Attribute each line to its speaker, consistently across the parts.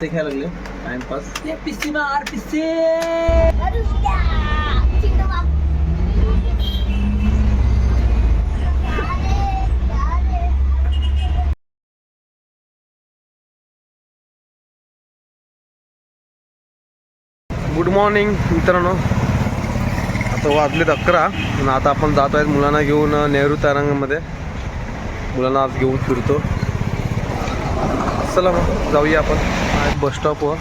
Speaker 1: ते खेळायला लागले टाइमपास
Speaker 2: पिस्सी मार पिस्सी!
Speaker 1: गुड मॉर्निंग मित्रांनो. आता वाजलेत अकरा आणि आता आपण जात आहेत मुलांना घेऊन नेहरू तारांगमध्ये. मुलांना आज घेऊन फिरतो. चला मग जाऊया आपण. आहेत बस स्टॉपवर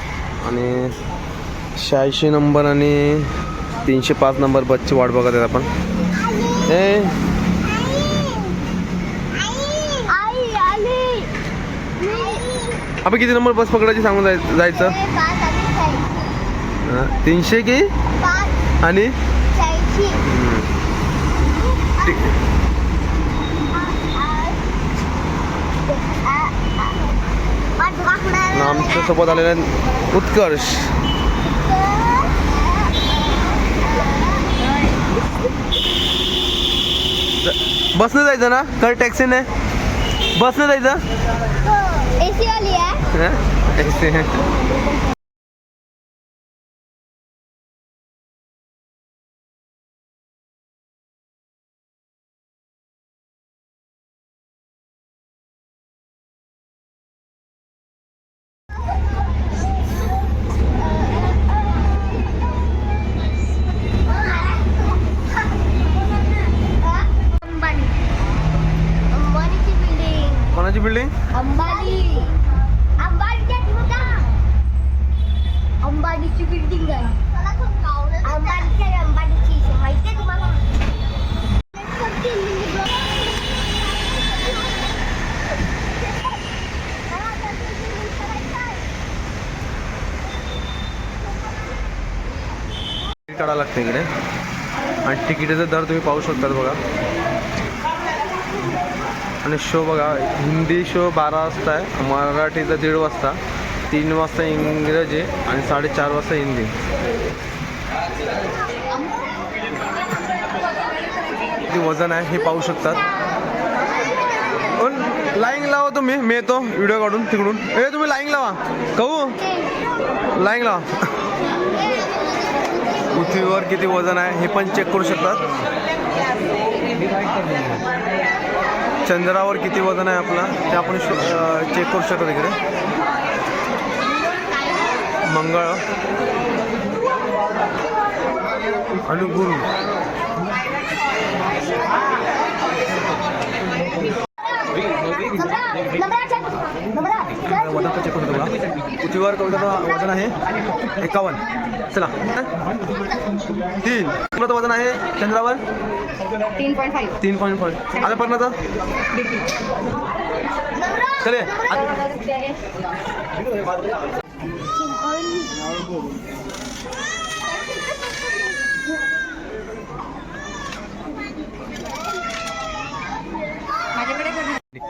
Speaker 1: आणि शहाऐंशी नंबर आणि तीनशे पाच नंबर बसची वाट बघत आहेत आपण. ए! आपण किती नंबर बस पकडायची सांगून जाय जायचं? तीनशे की? आणि? ठीक. आमच्यासोबत आलेले आहेत उत्कर्ष. बसनं जायचं ना? तर टॅक्सीने? बसनं जायचं? तिकीट लागतं इकडे. आणि तिकिटाचा दर तुम्ही पाहू शकतात बघा. आणि शो बघा हिंदी शो बारा वाजता आहे मराठीचा दीड वाजता तीन वाजता इंग्रजी आणि साडेचार वाजता हिंदी. वजन आहे हे पाहू शकतात. पण लाईंग लावा तुम्ही मी येतो व्हिडिओ काढून तिकडून. ए तुम्ही लाईंग लावा. कहू? लाईंग लावा. पृथ्वीवर किती वजन आहे हे पण चेक करू शकतात. चंद्रावर किती वजन आहे आपला ते आपण चेक करू शकतात इकडे. मंगळ. आणि गुरु वजन चेक करू बघा पृथ्वीवर कवटाचं वजन आहे एकावन्न. चला. तीन. कुणाचं वजन आहे चंद्रावर?
Speaker 3: तीन पॉईंट फाईव्ह
Speaker 1: आता पर्यंत चले.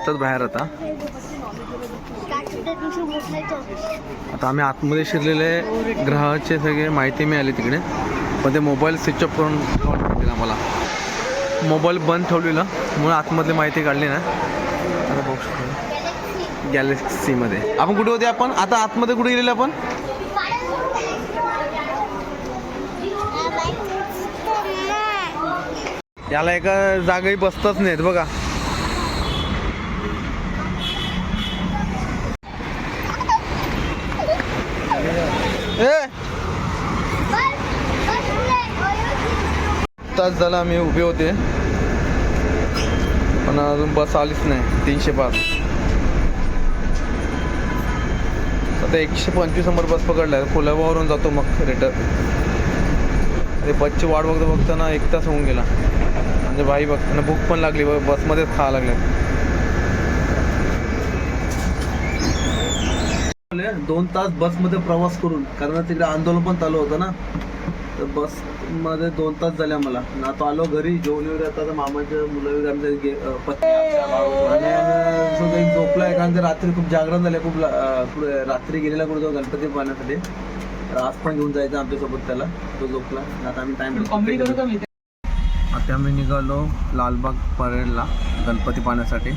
Speaker 1: निघतात बाहेर आता. आता आम्ही आतमध्ये शिरलेले ग्रहाचे सगळे माहिती मिळाली तिकडे. पण ते मोबाईल स्विच ऑफ करून दिला आम्हाला. मोबाईल बंद ठेवलेला म्हणून आतमधली माहिती काढली ना. आता बघू शकतो. गॅलेक्सीमध्ये आपण कुठे होते आपण? आता आतमध्ये कुठे गेलेलं आपण? याला एका जागेही बसतच नाहीत बघा ए तास झाला आम्ही उभे होते. पण अजून बस आलीच नाही तीनशे पाच. आता एकशे पंचवीस नंबर बस पकडला कोल्हापूरवरून जातो मग रिटर्न अरे बसची वाट बघता बघताना एक तास होऊन गेला. म्हणजे बाई बघताना भूक पण लागली बसमध्येच खावं लागलं. दोन तास बसमध्ये प्रवास करून कारण तिकडे आंदोलन पण चालू होतं ना. तर बसमध्ये दोन तास झाले मला ना तो आलो घरी जेवण वगैरे आता तर मामाच्या मुलं वगैरे आमच्या गे- पत्नी आणि झोपलाय कारण ते रात्री खूप जागरण झाले खूप रात्री गेलेला कुठे गणपती पाहण्यासाठी. आज पण घेऊन जायचं आमच्यासोबत त्याला तो झोपला. आता आम्ही
Speaker 2: कॉमेडी करू का
Speaker 1: टाइम आता आम्ही निघालो लालबाग परेडला गणपती पाहण्यासाठी.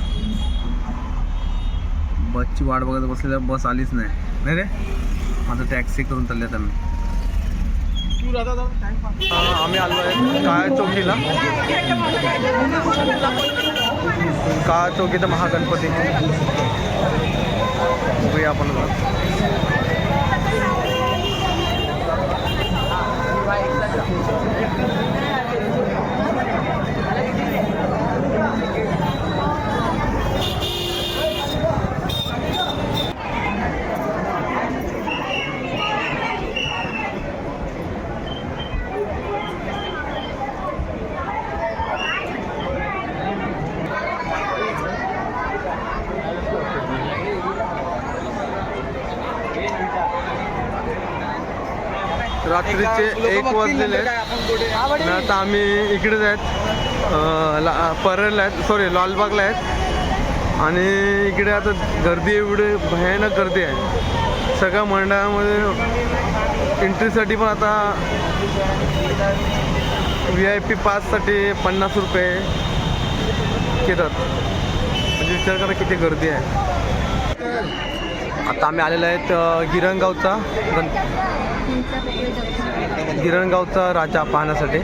Speaker 1: बसची वाट बघत बसलेल्या बस आलीच नाही. नाही रे? माझं टॅक्सी करून चालले आता मी आम्ही आलो आहे. काळा चौकीला. काळा तर महागणपती. बघूया आपण रात्रीचे एक वाजलेले आहेत. आता आम्ही इकडेच आहेत. परळला आहेत. सॉरी लालबागला आहेत. आणि इकडे आता गर्दी एवढी भयानक गर्दी आहे. सगळ्या मंडळामध्ये एंट्रीसाठी पण आता व्ही आय पी पाससाठी पन्नास रुपये घेतात म्हणजे विचार करा किती गर्दी आहे. आता आम्ही आलेलो आहेत गिरणगावचा गण गिरणगावचा राजा पाहण्यासाठी.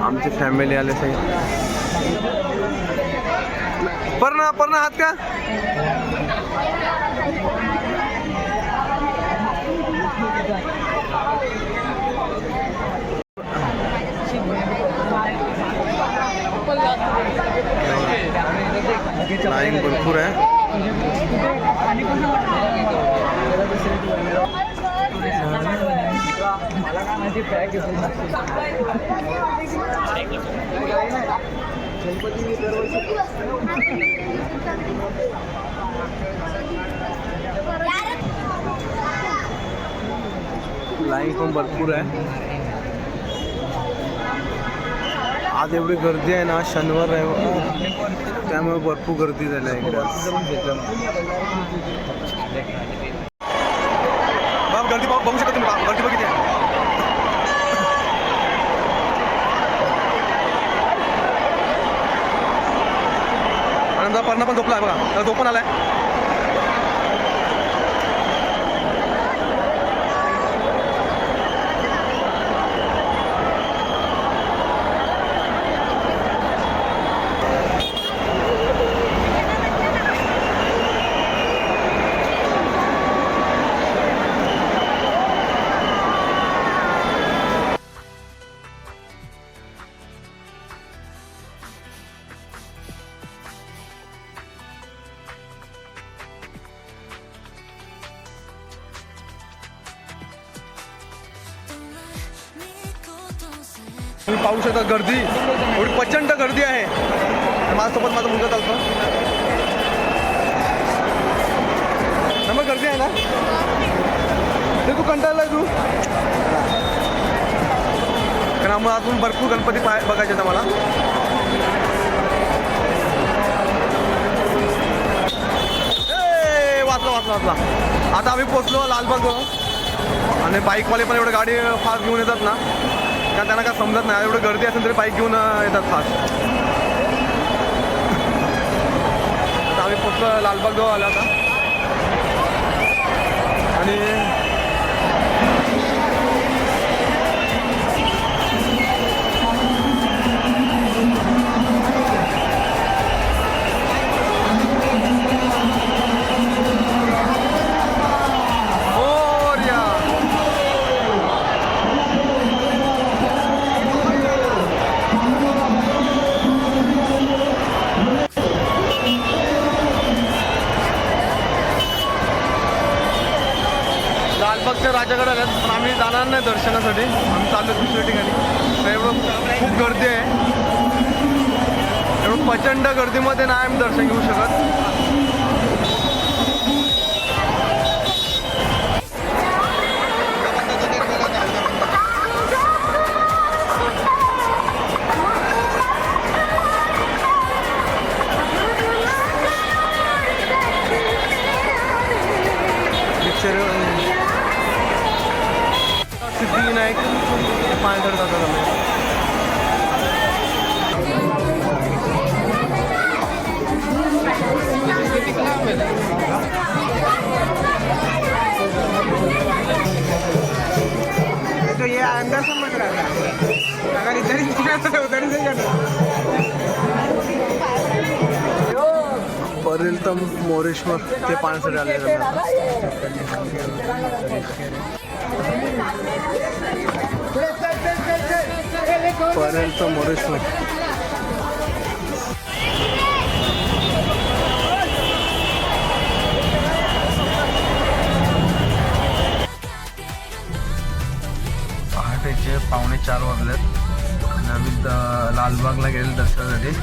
Speaker 1: आमची फॅमिली आले सगळे. पर्ण पर्ण आहात का? टाइम भरपूर आहे. लाईन पण भरपूर आहे. आज एवढी गर्दी आहे ना शनिवार रविवार. त्यामुळे भरपूर गर्दी झाली आहे इकडे. गर्दी बघू शकता तुम्ही गर्दी बघितली आहे. आनंदा पर्ण पण झोपला आहे बघा. झोपून आलाय. तुम्ही पाहू शकता गर्दी. एवढी प्रचंड गर्दी आहे. माझ्यासोबत माझा मुलगा चालतो. नंबर गर्दी आहे ना? ते तू कंटाळला तू? कारण आम्हाला अजून भरपूर गणपती पाय बघायचे आहेत आम्हाला. ए, वाचला वाचला वाचला. आता आम्ही पोचलो लालबाग आणि बाईकवाले पण एवढं गाडी फास्ट घेऊन येतात ना. कारण त्यांना काय समजत नाही. एवढं गर्दी असेल तरी बाईक घेऊन येतात फास्ट आम्ही फक्त लालबाग जवळ आला आता. आणि आमच्या राजाकडे आल्यात पण आम्ही जाणार नाही दर्शनासाठी. आम्ही चाललो दुसऱ्या ठिकाणी. तर एवढं खूप गर्दी आहे. एवढं प्रचंड गर्दीमध्ये नाही आम्ही दर्शन घेऊ शकत. मोरेश्वर ते पाण्यासाठी आले आहेत. पर्यंत मोरेश्वर. पहाटेचे पावणे चार वाजलेत. आणि आम्ही द- लालबागला गेले दर्शनासाठी.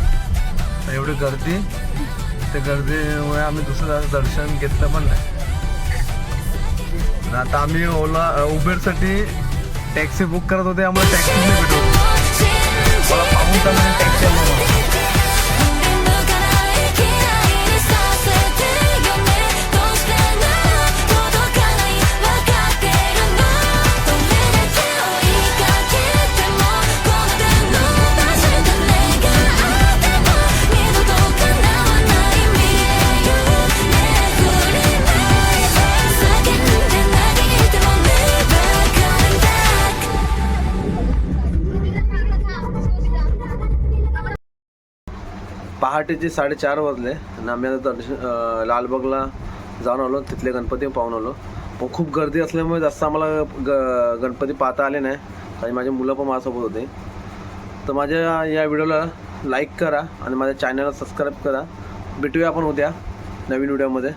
Speaker 1: एवढी गर्दी. त्या गर्दीमुळे आम्ही दुसरं दर्शन घेतलं पण नाही आता आम्ही ओला उबेरसाठी टॅक्सी बुक करत होते आम्हाला टॅक्सी नाही भेटत होती. मला पाहून टॅक्सी आम्हाला पहाटेचे साडेचार वाजले. आणि आम्ही आता दर्शन लालबागला जाऊन आलो. तिथले गणपती पाहून आलो. पण खूप गर्दी असल्यामुळे जास्त आम्हाला ग गणपती पाहता आले नाही. आणि माझे मुलं पण माझ्यासोबत होते. तर माझ्या या व्हिडिओला लाईक करा आणि माझ्या चॅनलला सबस्क्राईब करा. भेटूया आपण उद्या नवीन व्हिडिओमध्ये.